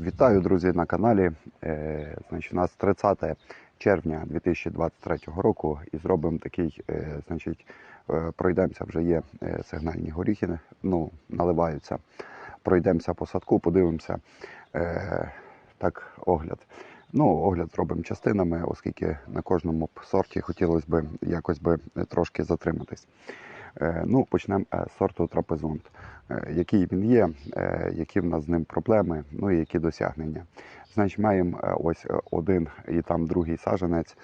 Вітаю, друзі, на каналі. Е, Значить, у нас 30 червня 2023 року і зробимо такий, е, значить, е, пройдемося, вже є сигнальні горіхи, ну, наливаються. Пройдемося по садку, подивимося так, огляд. Ну, огляд зробимо частинами, оскільки на кожному сорті хотілося б якось би трошки затриматись. Ну, почнемо з сорту трапезунт. Е, Який він є, е, які в нас з ним проблеми, ну і які досягнення. Значить, маємо е, ось один і там другий саженець,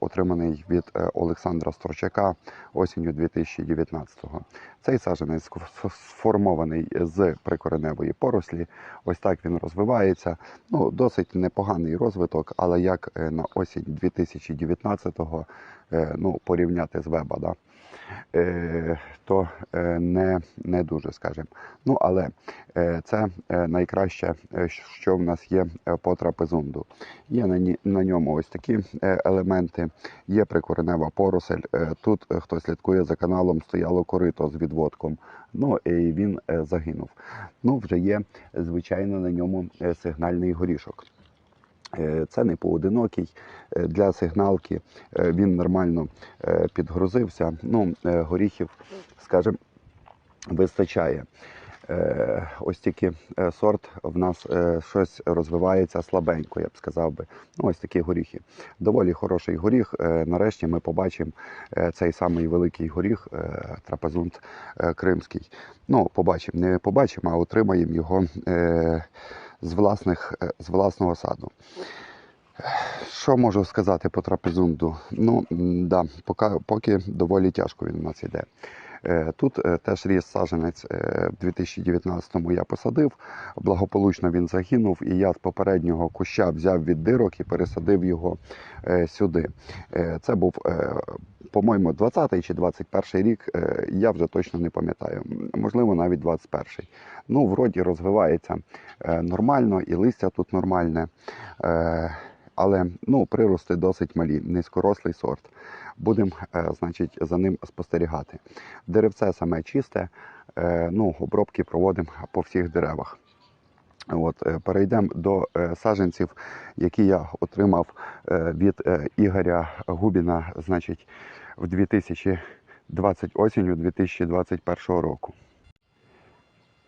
отриманий від Олександра Сторчака осінню 2019-го. Цей саженець сформований з прикореневої порослі. Ось так він розвивається. Ну, досить непоганий розвиток, але як на осінь 2019-го е, ну, порівняти з веба, да? то не, не дуже, скажімо. Ну, але е, це е, найкраще, е, що в нас є по трапезунду. Є на, ньому ось такі елементи, є прикоренева поросель. Тут, хто слідкує за каналом, стояло корито з відводком. Ну і він загинув. Ну, вже є, звичайно, на ньому сигнальний горішок. Це не поодинокий для сигналки. Він нормально підгрузився. Ну, горіхів, скажімо, вистачає. Е, Ось тільки е, сорт в нас е, щось розвивається слабенько, я б сказав би. Ну, ось такі горіхи. Доволі хороший горіх. Нарешті ми побачимо цей самий великий горіх, трапезунт кримський. Ну, побачимо, не побачимо, а отримаємо його з, власних, з власного саду. Що можу сказати по трапезунду? Ну, да, поки, поки доволі тяжко він у нас йде. Е, Тут е, теж ріс саженець е, в 2019-му я посадив. Благополучно він загинув, і я з попереднього куща взяв від дирок і пересадив його сюди. Це був, по-моєму, 20-й чи 21-й рік. Я вже точно не пам'ятаю. Можливо, навіть 21-й. Ну, вроді розвивається нормально, і листя тут нормальне. Але ну, прирости досить малі, низькорослий сорт. Будемо, е, значить, за ним спостерігати. Деревце саме чисте, е, ну, обробки проводимо по всіх деревах. От, е, перейдемо до саджанців, які я отримав від Ігоря Губіна, значить, в 2020 осінню 2021 року.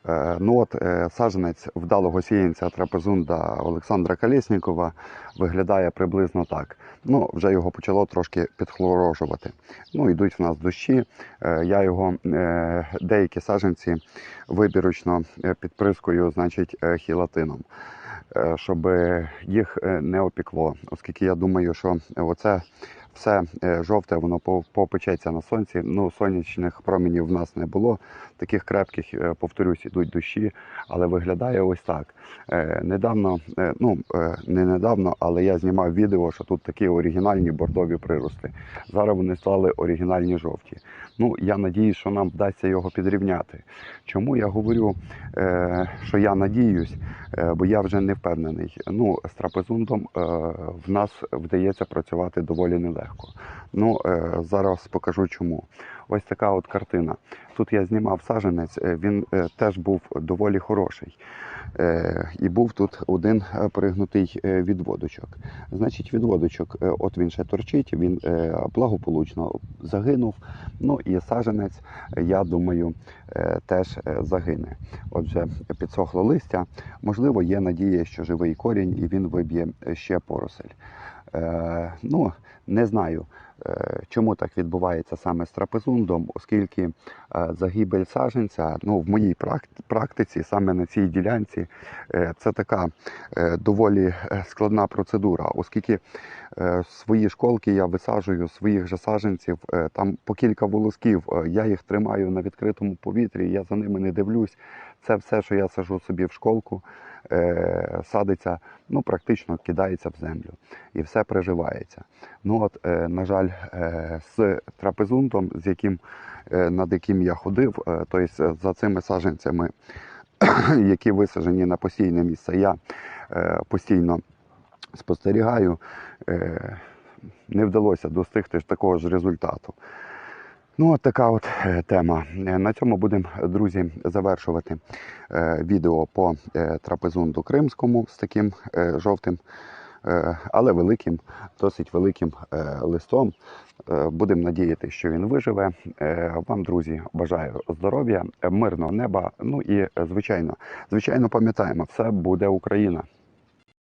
Е, Ну от е, саджанець вдалого сіянця трапезунда Олександра Колєснікова виглядає приблизно так. Ну, вже його почало трошки підхлорожувати. Ну, йдуть в нас дощі. Е, Я його деякі саджанці вибірочно підприскую, значить, хілатином. Щоб їх не опікло, оскільки я думаю, що оце все е, жовте, воно попечеться на сонці. Ну, сонячних променів в нас не було. Таких крепких, е, повторюсь, ідуть дощі, але виглядає ось так. Е, Недавно, ну не недавно, але я знімав відео, що тут такі оригінальні бордові прирости. Зараз вони стали оригінальні жовті. Ну, я надіюсь, що нам вдасться його підрівняти. Чому я говорю, що я надіюсь, бо я вже не впевнений. Ну, з трапезундом в нас вдається працювати доволі нелегко. Ну, е, зараз покажу чому. Ось така от картина. Тут я знімав саженець, е, він е, теж був доволі хороший. І був тут один пригнутий відводочок. Значить, відводочок, от він ще торчить, він благополучно загинув. Ну і саженець, я думаю, теж загине. Отже, підсохло листя. Можливо, є надія, що живий корінь і він виб'є ще поросель. Ну, не знаю, чому так відбувається саме з трапезундом, оскільки е, загибель саженця, ну, в моїй практиці, саме на цій ділянці, е, це така е, доволі е, складна процедура, оскільки е, свої школки я висаджую своїх же саженців, е, там по кілька волосків, е, я їх тримаю на відкритому повітрі, я за ними не дивлюсь. Це все, що я сажу собі в школку, е, садиться, ну практично кидається в землю і все приживається. Ну от, е, на жаль, е, з трапезунтом, з яким е, над яким я ходив, е, тобто за цими саджанцями, які висаджені на постійне місце, я е, постійно спостерігаю, е, не вдалося достигти такого ж результату. Ну, от така от е, тема. Е, На цьому будемо, друзі, завершувати е, відео по е, трапезунду кримському з таким е, жовтим, е, але великим, досить великим е, листом. Е, Будемо надіяти, що він виживе. Е, Вам, друзі, бажаю здоров'я, е, мирного неба. Ну і е, звичайно, звичайно, пам'ятаємо, все буде Україна.